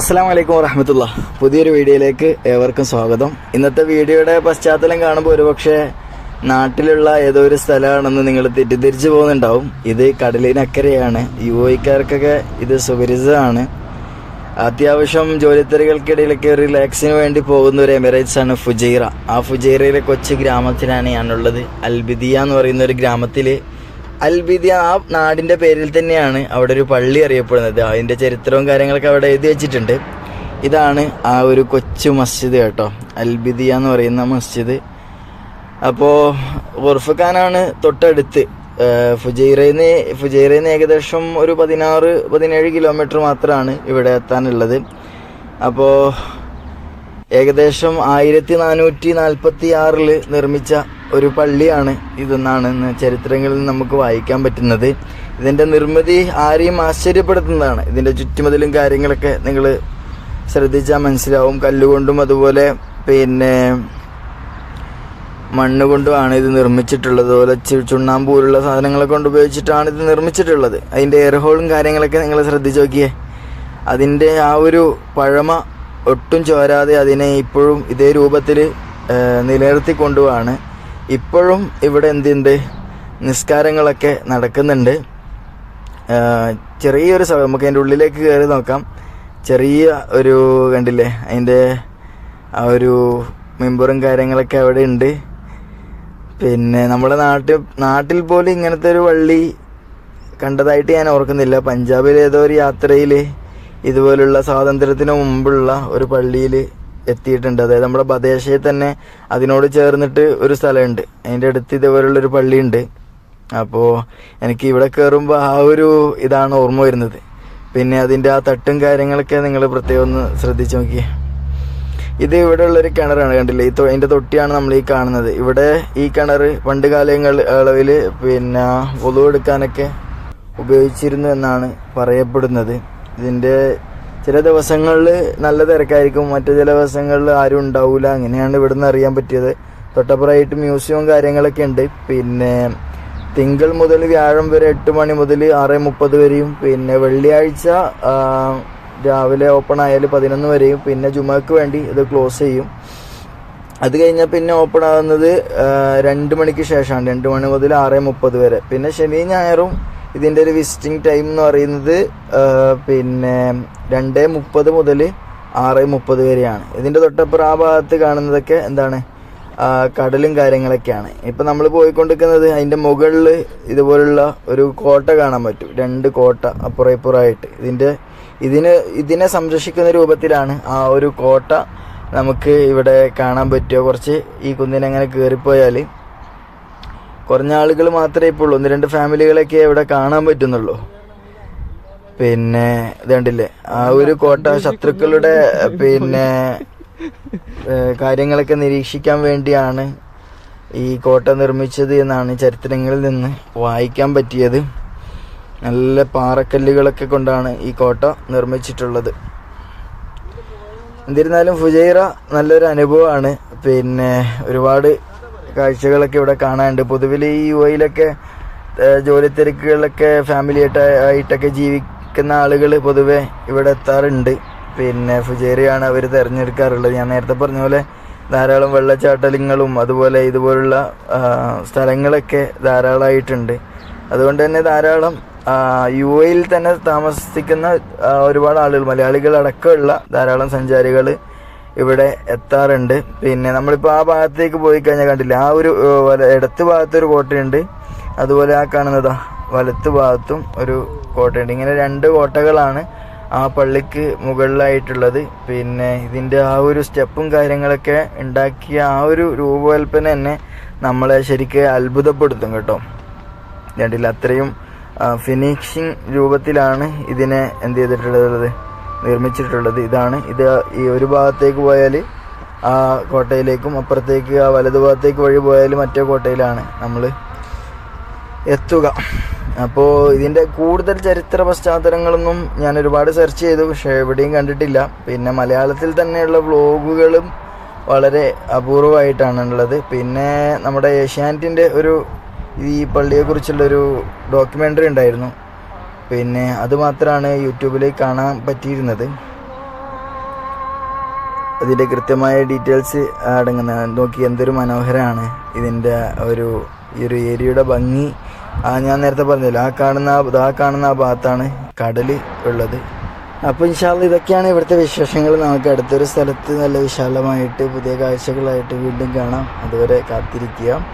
അസ്സാം വലൈക്കും വറഹമത്തുള്ള. പുതിയൊരു വീഡിയോയിലേക്ക് ഏവർക്കും സ്വാഗതം. ഇന്നത്തെ വീഡിയോയുടെ പശ്ചാത്തലം കാണുമ്പോൾ ഒരുപക്ഷെ നാട്ടിലുള്ള ഏതോ ഒരു സ്ഥലമാണെന്ന് നിങ്ങൾ തെറ്റിദ്ധരിച്ചു പോകുന്നുണ്ടാവും. ഇത് കടലിനക്കരയാണ്. യു ഐക്കാർക്കൊക്കെ ഇത് സുപരിചിതമാണ്. അത്യാവശ്യം ജോലിത്തിരകൾക്കിടയിലൊക്കെ റിലാക്സിന് വേണ്ടി പോകുന്ന ഒരു എമിറേറ്റ്സ് ആണ് ഫുജൈറ. ആ ഫുജൈറയിലെ കൊച്ചു ഗ്രാമത്തിലാണ് ഞാനുള്ളത്. അൽബിദിയ എന്ന് പറയുന്ന ഒരു ഗ്രാമത്തിൽ അൽബിദിയ ആ നാടിന്റെ പേരിൽ തന്നെയാണ് അവിടെ ഒരു പള്ളി അറിയപ്പെടുന്നത്. അതിന്റെ ചരിത്രവും കാര്യങ്ങളൊക്കെ അവിടെ എഴുതി വെച്ചിട്ടുണ്ട്. ഇതാണ് ആ ഒരു കൊച്ചു മസ്ജിദ് കേട്ടോ. അൽബിദിയ എന്ന് പറയുന്ന മസ്ജിദ്. അപ്പോൾ ഖാനാണ് തൊട്ടടുത്ത്. ഫുജൈറയിൽ ഫുജൈറയിൽ നിന്ന് ഏകദേശം ഒരു പതിനാറ് പതിനേഴ് കിലോമീറ്റർ മാത്രമാണ് ഇവിടെ എത്താനുള്ളത്. അപ്പോൾ ഏകദേശം ആയിരത്തി നാനൂറ്റി നാൽപ്പത്തി ആറിൽ നിർമ്മിച്ച ഒരു പള്ളിയാണ് ഇതെന്നാണ് ചരിത്രങ്ങളിൽ നമുക്ക് വായിക്കാൻ പറ്റുന്നത്. ഇതിന്റെ നിർമ്മിതി ആരെയും ആശ്ചര്യപ്പെടുത്തുന്നതാണ്. ഇതിന്റെ ചുറ്റുമതിലും കാര്യങ്ങളൊക്കെ നിങ്ങൾ ശ്രദ്ധിച്ചാൽ മനസ്സിലാവും. കല്ലുകൊണ്ടും അതുപോലെ പിന്നെ മണ്ണ് കൊണ്ടുമാണ് ഇത് നിർമ്മിച്ചിട്ടുള്ളത്. അതുപോലെ ചുണ്ണാമ്പ് പോലുള്ള സാധനങ്ങളെ കൊണ്ട് ഉപയോഗിച്ചിട്ടാണ് ഇത് നിർമ്മിച്ചിട്ടുള്ളത്. അതിന്റെ എയർഹോളും കാര്യങ്ങളൊക്കെ നിങ്ങൾ ശ്രദ്ധിച്ച് നോക്കിയേ. അതിന്റെ ആ ഒരു പഴമ ഒട്ടും ചോരാതെ അതിനെ ഇപ്പോഴും ഇതേ രൂപത്തിൽ നിലനിർത്തി കൊണ്ടുപോവാണ് ഇപ്പോഴും ഇവിടെ എന്തുണ്ട്? നിസ്കാരങ്ങളൊക്കെ നടക്കുന്നുണ്ട്. ചെറിയൊരു സ്ഥലം നമുക്ക് അതിന്റെ ഉള്ളിലേക്ക് കയറി നോക്കാം. ചെറിയ ഒരു കണ്ടില്ലേ? അതിന്റെ ആ ഒരു മെമ്പറും കാര്യങ്ങളൊക്കെ അവിടെ ഉണ്ട്. പിന്നെ നമ്മുടെ നാട്ടിൽ നാട്ടിൽ പോലും ഇങ്ങനത്തെ ഒരു വള്ളി കണ്ടതായിട്ട് ഞാൻ ഓർക്കുന്നില്ല. പഞ്ചാബിൽ ഏതോ ഒരു യാത്രയിൽ ഇതുപോലുള്ള സ്വാതന്ത്ര്യത്തിന് മുമ്പുള്ള ഒരു പള്ളിയിൽ എത്തിയിട്ടുണ്ട്. അതായത് നമ്മുടെ ബദേശയിൽ തന്നെ അതിനോട് ചേർന്നിട്ട് ഒരു സ്ഥലമുണ്ട്. അതിന്റെ അടുത്ത് ഇതേപോലുള്ളൊരു പള്ളിയുണ്ട്. അപ്പോൾ എനിക്ക് ഇവിടെ കയറുമ്പോൾ ആ ഒരു ഇതാണ് ഓർമ്മ വരുന്നത്. പിന്നെ അതിന്റെ ആ തട്ടും കാര്യങ്ങളൊക്കെ നിങ്ങൾ പ്രത്യേകം ഒന്ന് ശ്രദ്ധിച്ച് നോക്കിയേ. ഇത് ഇവിടെ ഉള്ളൊരു കിണറാണ് കണ്ടില്ലേ? ഈ അതിന്റെ തൊട്ടിയാണ് നമ്മൾ ഈ കാണുന്നത്. ഇവിടെ ഈ കിണർ പണ്ട് കാലങ്ങൾ അളവിൽ പിന്നെ ഒതുവെടുക്കാനൊക്കെ ഉപയോഗിച്ചിരുന്നു എന്നാണ് പറയപ്പെടുന്നത്. ഇതിന്റെ ചില ദിവസങ്ങളിൽ നല്ല തിരക്കായിരിക്കും. മറ്റു ചില ദിവസങ്ങളിൽ ആരും ഉണ്ടാവില്ല അങ്ങനെയാണ് ഇവിടുന്ന് അറിയാൻ പറ്റിയത്. തൊട്ടപ്പുറമായിട്ട് മ്യൂസിയവും കാര്യങ്ങളൊക്കെ ഉണ്ട്. പിന്നെ തിങ്കൾ മുതൽ വ്യാഴം വരെ എട്ട് മണി മുതൽ ആറ് മുപ്പത് വരെയും പിന്നെ വെള്ളിയാഴ്ച രാവിലെ ഓപ്പൺ ആയാൽ പതിനൊന്ന് വരെയും പിന്നെ ജുമാക്ക് വേണ്ടി ഇത് ക്ലോസ് ചെയ്യും. അത് കഴിഞ്ഞാൽ പിന്നെ ഓപ്പൺ ആകുന്നത് രണ്ട് മണിക്ക് ശേഷമാണ്. രണ്ട് മണി മുതൽ ആറ് മുപ്പത് വരെ. പിന്നെ ശനി ഞായറും ഇതിന്റെ ഒരു വിസിറ്റിംഗ് ടൈം എന്ന് പറയുന്നത് പിന്നെ രണ്ട് മുപ്പത് മുതൽ ആറ് മുപ്പത് വരെയാണ്. ഇതിന്റെ തൊട്ടപ്പുറം ആ ഭാഗത്ത് കാണുന്നതൊക്കെ എന്താണ്? കടലും കാര്യങ്ങളൊക്കെയാണ്. ഇപ്പം നമ്മൾ പോയിക്കൊണ്ടിരിക്കുന്നത് അതിന്റെ മുകളിൽ ഇതുപോലുള്ള ഒരു കോട്ട കാണാൻ പറ്റും. രണ്ട് കോട്ട അപ്പുറം ഇപ്പുറമായിട്ട്. ഇതിന്റെ ഇതിന് ഇതിനെ സംരക്ഷിക്കുന്ന രൂപത്തിലാണ് ആ ഒരു കോട്ട നമുക്ക് ഇവിടെ കാണാൻ പറ്റുക. കുറച്ച് ഈ കുന്നിനെ അങ്ങനെ കയറിപ്പോയാൽ കുറഞ്ഞ ആളുകൾ മാത്രമേ ഇപ്പോൾ ഒന്ന് രണ്ട് ഫാമിലികളൊക്കെ ഇവിടെ കാണാൻ പറ്റുന്നുള്ളൂ. പിന്നെ ഇതേണ്ടില്ലേ ആ ഒരു കോട്ട ശത്രുക്കളുടെ പിന്നെ കാര്യങ്ങളൊക്കെ നിരീക്ഷിക്കാൻ വേണ്ടിയാണ് ഈ കോട്ട നിർമ്മിച്ചത് എന്നാണ് ചരിത്രങ്ങളിൽ നിന്ന് വായിക്കാൻ പറ്റിയത്. നല്ല പാറക്കല്ലുകളൊക്കെ കൊണ്ടാണ് ഈ കോട്ട നിർമ്മിച്ചിട്ടുള്ളത്. എന്നിരുന്നാലും ഫുജൈറ നല്ലൊരു അനുഭവമാണ്. പിന്നെ ഒരുപാട് കാഴ്ചകളൊക്കെ ഇവിടെ കാണാനുണ്ട്. പൊതുവിൽ ഈ യു എയിലൊക്കെ ജോലി തിരക്കുകളിലൊക്കെ ഫാമിലി ആയിട്ട് ആയിട്ടൊക്കെ ജീവിക്കുന്ന ആളുകൾ പൊതുവെ ഇവിടെ എത്താറുണ്ട്. പിന്നെ ഫുജൈറയാണ് അവർ തിരഞ്ഞെടുക്കാറുള്ളത്. ഞാൻ നേരത്തെ പറഞ്ഞ പോലെ ധാരാളം വെള്ളച്ചാട്ടലിങ്ങളും അതുപോലെ ഇതുപോലുള്ള സ്ഥലങ്ങളൊക്കെ ധാരാളമായിട്ടുണ്ട് അതുകൊണ്ട് തന്നെ ധാരാളം യു എയിൽ തന്നെ താമസിക്കുന്ന ഒരുപാട് ആളുകൾ മലയാളികൾ അടക്കമുള്ള ധാരാളം സഞ്ചാരികൾ ഇവിടെ എത്താറുണ്ട്. പിന്നെ നമ്മളിപ്പോൾ ആ ഭാഗത്തേക്ക് പോയി കഴിഞ്ഞാൽ കണ്ടില്ല ആ ഒരു ഇടത്ത് ഭാഗത്തൊരു കോട്ടയുണ്ട്. അതുപോലെ ആ കാണുന്നതാ വലത്ത് ഭാഗത്തും ഒരു കോട്ടയുണ്ട്. ഇങ്ങനെ രണ്ട് കോട്ടകളാണ് ആ പള്ളിക്ക് മുകളിലായിട്ടുള്ളത്. പിന്നെ ഇതിന്റെ ആ ഒരു സ്റ്റെപ്പും കാര്യങ്ങളൊക്കെ ഉണ്ടാക്കിയ ആ ഒരു രൂപകൽപ്പന തന്നെ നമ്മളെ ശരിക്കും അത്ഭുതപ്പെടുത്തും കേട്ടോ. രണ്ടില്ല അത്രയും ഫിനിഷിങ് രൂപത്തിലാണ് ഇതിനെ എന്ത് ചെയ്തിട്ടുള്ളത്. നിർമ്മിച്ചിട്ടുള്ളത്. ഇതാണ്. ഇത് ഈ ഒരു ഭാഗത്തേക്ക് പോയാൽ ആ കോട്ടയിലേക്കും അപ്പുറത്തേക്ക് ആ വലതു ഭാഗത്തേക്ക് വഴി പോയാൽ മറ്റേ കോട്ടയിലാണ് നമ്മൾ എത്തുക. അപ്പോൾ ഇതിന്റെ കൂടുതൽ ചരിത്ര പശ്ചാത്തലങ്ങളൊന്നും ഞാൻ ഒരുപാട് സെർച്ച് ചെയ്തു. പക്ഷേ എവിടെയും കണ്ടിട്ടില്ല. പിന്നെ മലയാളത്തിൽ തന്നെയുള്ള വ്ലോഗുകളും വളരെ അപൂർവമായിട്ടാണ് ഉള്ളത് പിന്നെ നമ്മുടെ ഏഷ്യാനെറ്റിന്റെ ഒരു ഈ പള്ളിയെക്കുറിച്ചുള്ളൊരു ഡോക്യുമെന്ററി ഉണ്ടായിരുന്നു. പിന്നെ അത് മാത്രമാണ് യൂട്യൂബിൽ കാണാൻ പറ്റിയിരുന്നത്. അതിന്റെ കൃത്യമായ ഡീറ്റെയിൽസ് അടങ്ങുന്ന നോക്കി എന്തൊരു മനോഹരമാണ് ഇതിന്റെ ഒരു ഈ ഒരു ഏരിയയുടെ ഭംഗി. ആ ഞാൻ നേരത്തെ പറഞ്ഞല്ലോ ആ കാണുന്ന ആ- കാണുന്ന ആ ഭാഗത്താണ് കടൽ ഉള്ളത്. അപ്പോൾ ഇൻഷാല്ല ഇതൊക്കെയാണ് ഇവിടുത്തെ വിശേഷങ്ങൾ. നമുക്ക് അടുത്തൊരു സ്ഥലത്ത് നല്ല വിശാലമായിട്ട് പുതിയ കാഴ്ചകളായിട്ട് വീണ്ടും കാണാം. അതുവരെ കാത്തിരിക്കുക.